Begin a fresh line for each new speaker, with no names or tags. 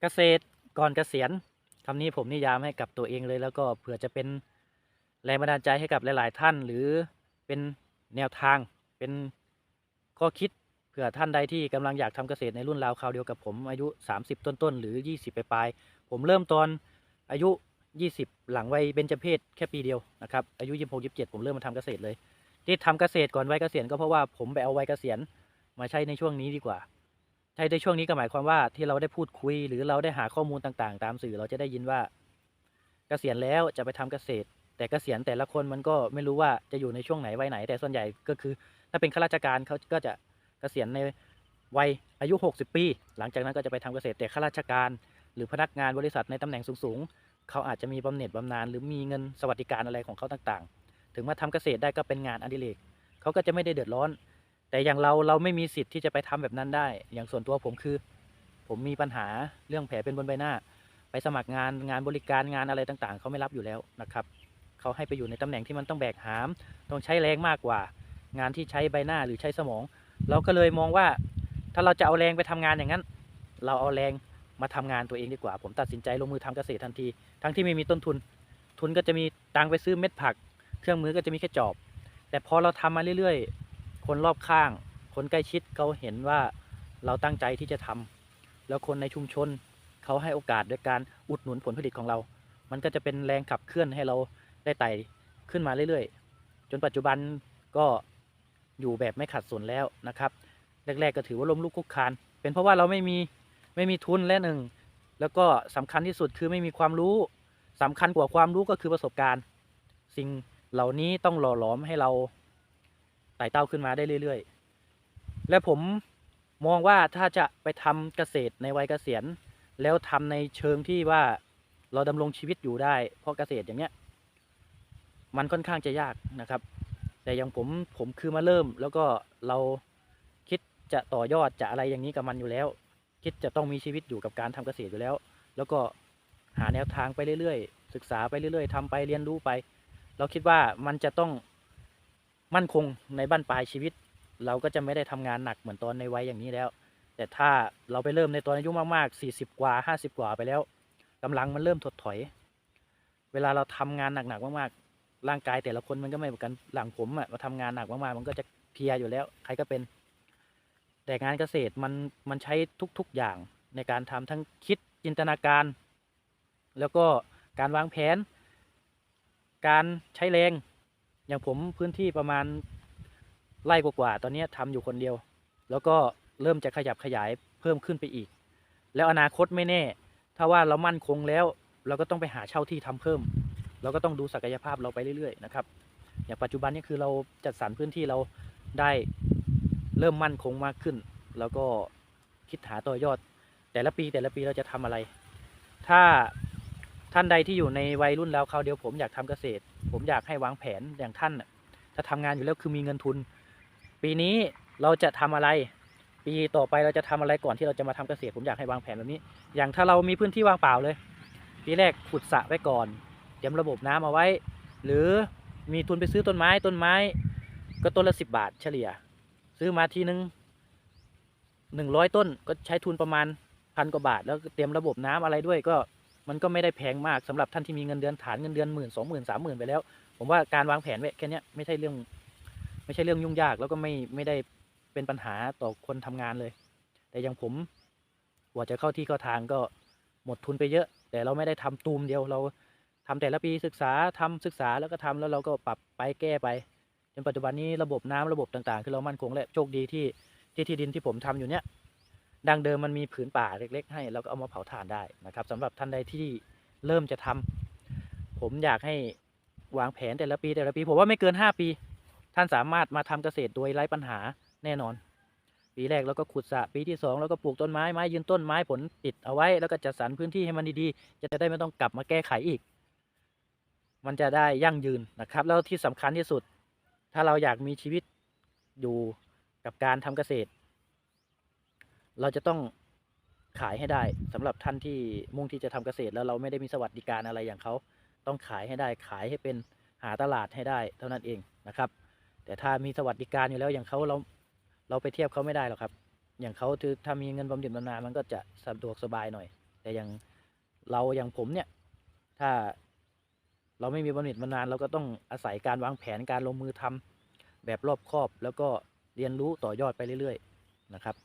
เกษตรก่อนเกษียณคำนี้ผมนิยามให้กับตัวเองเลย แล้วก็เผื่อจะเป็นแรงบันดาลใจให้กับหลาย ๆ ท่าน หรือเป็นแนวทางเป็นข้อคิดเผื่อท่านใดที่กำลังอยากทำเกษตรในรุ่นราวคราวเดียวกับผมอายุ 30 ต้น ๆ หรือ 20 ปลายๆผมเริ่มตอนอายุ 20 หลังวัยเบญจเพศแค่ปีเดียวนะครับอายุ 26 27 ผมเริ่มมาทำเกษตรเลย ที่ทำเกษตรก่อนวัยเกษียณก็เพราะว่าผมไปเอาวัยเกษียณมาใช้ในช่วงนี้ดีกว่า ใช้ในช่วงนี้ก็หมายความว่าที่เราได้พูดคุย หรือเราได้หาข้อมูลต่างๆ ตามสื่อเราจะได้ยินว่า เกษียณแล้วจะไปทำเกษตร แต่เกษียณแต่ละคนมันก็ไม่รู้ว่าจะอยู่ในช่วงไหนวัยไหน แต่ส่วนใหญ่ก็คือ ถ้าเป็นข้าราชการเขาก็จะเกษียณในวัยอายุ 60 ปี หลังจากนั้นก็จะไปทำเกษตรแต่ข้าราชการ หรือพนักงานบริษัทในตำแหน่งสูงๆเขาอาจจะมีบำเหน็จบำนาญหรือมีเงินสวัสดิการอะไรของเขาต่างๆ ถึงมาทำเกษตรได้ก็เป็นงานอดิเรกเขาก็จะไม่ได้เดือดร้อน แต่อย่างเราเราไม่มีสิทธิ์ที่จะไปทำแบบนั้นได้ อย่างส่วนตัวผมคือ ผมมีปัญหาเรื่องแผลเป็นบนใบหน้า ไปสมัครงานงานบริการงานอะไรต่างๆ เขาไม่รับอยู่แล้วนะครับเขาให้ไปอยู่ในตำแหน่งที่มันต้องแบกหาม ต้องใช้แรงมากกว่า งานที่ใช้ใบหน้าหรือใช้สมอง เราก็เลยมองว่า ถ้าเราจะเอาแรงไปทำงานอย่างนั้น เราเอาแรงมาทำงานตัวเองดีกว่า ผมตัดสินใจลงมือทำเกษตรทันที ทั้งที่ไม่มีต้นทุน ทุนก็จะมีตังค์ไปซื้อเม็ดผัก เครื่องมือก็จะมีแค่จอบ แต่พอเราทำมาเรื่อยๆ คนรอบข้าง คนใกล้ชิดเขาเห็นว่าเราตั้งใจที่จะทำแล้วคนในชุมชนเขาให้โอกาสด้วยการอุดหนุนผลผลิตของเรา มันก็จะเป็นแรงขับเคลื่อนให้เราได้ไต่ขึ้นมาเรื่อยๆ จนปัจจุบันก็อยู่แบบไม่ขัดสนแล้วนะครับแรกๆก็ถือว่าล้มลุกคุกคาน เป็นเพราะว่าเราไม่มีไม่มีทุนและหนึ่งแล้วก็สำคัญที่สุดคือไม่มีความรู้สำคัญกว่าความรู้ก็คือประสบการณ์ สิ่งเหล่านี้ต้องหล่อหลอมให้เรา ไต่เต้าขึ้นมาได้เรื่อยๆ และผมมองว่าถ้าจะไปทำเกษตรในวัยเกษียณ แล้วทำในเชิงที่ว่าเราดำรงชีวิตอยู่ได้ เพราะเกษตรอย่างเนี้ย มันค่อนข้างจะยากนะครับ แต่อย่างผมผมคือมาเริ่ม แล้วก็เราคิดจะต่อยอดจะอะไรอย่างนี้กับมันอยู่แล้ว คิดจะต้องมีชีวิตอยู่กับการทำเกษตรอยู่แล้ว แล้วก็หาแนวทางไปเรื่อยๆ ศึกษาไปเรื่อยๆทำไปเรียนรู้ไป เราคิดว่ามันจะต้อง มั่นคงในบ้านปลายชีวิต เราก็จะไม่ได้ทำงานหนักเหมือนตอนในวัยอย่างนี้แล้ว แต่ถ้าเราไปเริ่มในตอนอายุมากๆ 40 กว่า 50 กว่าไปแล้วกำลังมันเริ่มถดถอย เวลาเราทำงานหนักๆมากๆ ร่างกายแต่ละคนมันก็ไม่เหมือนกันหลังผมอะมาทำงานหนักมากๆมันก็จะเพียอยู่แล้ว ใครก็เป็น แต่งานเกษตรมันมันใช้ทุกๆอย่างในการทำทั้งคิดจินตนาการ แล้วก็การวางแผน การใช้แรง อย่างผมพื้นที่ประมาณไร่กว่าๆตอนนี้ทำอยู่คนเดียว แล้วก็เริ่มจะขยับขยายเพิ่มขึ้นไปอีก แล้วอนาคตไม่แน่ ถ้าว่าเรามั่นคงแล้ว เราก็ต้องไปหาเช่าที่ทำเพิ่ม เราก็ต้องดูศักยภาพเราไปเรื่อยๆนะครับอย่างปัจจุบันนี้คือเราจัดสรรพื้นที่เราได้เริ่มมั่นคงมากขึ้น แล้วก็คิดหาต่อยอด แต่ละปีแต่ละปีเราจะทำอะไร ถ้า ท่านใดที่อยู่ในวัยรุ่นแล้วคราเดียวผมอยากทำเกษตร ผมอยากให้วางแผนอย่างท่านน่ะถ้าทำงานอยู่แล้วคือมีเงินทุน ปีนี้เราจะทำอะไร ปีต่อไปเราจะทำอะไรก่อนที่เราจะมาทำเกษตร ผมอยากให้วางแผนแบบนี้ อย่างถ้าเรามีพื้นที่ว่างเปล่าเลย ปีแรกขุดสระไว้ก่อนเตรียมระบบน้ำเอาไว้ หรือมีทุนไปซื้อต้นไม้ต้นไม้ ก็ต้นละสิบบาท เฉลี่ย ซื้อมาทีนึงหนึ่งร้อยต้นก็ใช้ทุนประมาณพันกว่าบาท แล้วเตรียมระบบน้ำอะไรด้วยก็ มันก็ไม่ได้แพงมากสำหรับท่านที่มีเงินเดือนฐานเงินเดือนหมื่นสองหมื่นสามหมื่นไปแล้ว ผมว่าการวางแผนไว้แค่เนี้ยไม่ใช่เรื่อง ไม่ใช่เรื่องยุ่งยากแล้วก็ไม่ไม่ได้เป็นปัญหาต่อคนทำงานเลย แต่อย่างผมกว่าจะเข้าที่เข้าทางก็หมดทุนไปเยอะ แต่เราไม่ได้ทำตูมเดียวเราทำแต่ละปีศึกษาทำศึกษาแล้วก็ทำแล้วเราก็ปรับไปแก้ไปจนปัจจุบันนี้ระบบน้ำระบบต่างๆ คือเรามั่นคงและโชคดีที่ที่ที่ดินที่ผมทำอยู่เนี้ย ดังเดิมมันมีผืนป่าเล็ก ๆ ให้เราก็เอามาเผาถ่านได้นะครับสำหรับท่านใดที่เริ่มจะทำผมอยากให้วางแผนแต่ละปีแต่ละปี ผมว่าไม่เกิน 5 ปี ท่านสามารถมาทำเกษตรโดยไร้ปัญหาแน่นอน ปีแรกเราก็ขุดสระปีที่สองเราก็ปลูกต้นไม้ไม้ยืนต้นไม้ผลติดเอาไว้ แล้วก็จัดสรรพื้นที่ให้มันดีๆ จะได้ไม่ต้องกลับมาแก้ไขอีก มันจะได้ยั่งยืนนะครับ แล้วที่สำคัญที่สุด ถ้าเราอยากมีชีวิตอยู่กับการทำเกษตร เราจะต้องขายให้ได้สำหรับท่านที่มุ่งที่จะทำเกษตรแล้วเราไม่ได้มีสวัสดิการอะไรอย่างเขาต้องขายให้ได้ขายให้เป็นหาตลาดให้ได้ เท่านั้นเองนะครับ แต่ถ้ามีสวัสดิการอยู่แล้วอย่างเขาเราเราไปเทียบเขาไม่ได้หรอกครับ อย่างเขาคือถ้ามีเงินบำเหน็จบำนาญมันก็จะสะดวกสบายหน่อย แต่อย่างเราอย่างผมเนี่ยถ้าเราไม่มีบำเหน็จบำนาญเราก็ต้องอาศัยการวางแผนการลงมือทำแบบรอบคอบ แล้วก็เรียนรู้ต่อยอดไปเรื่อย ๆ นะครับ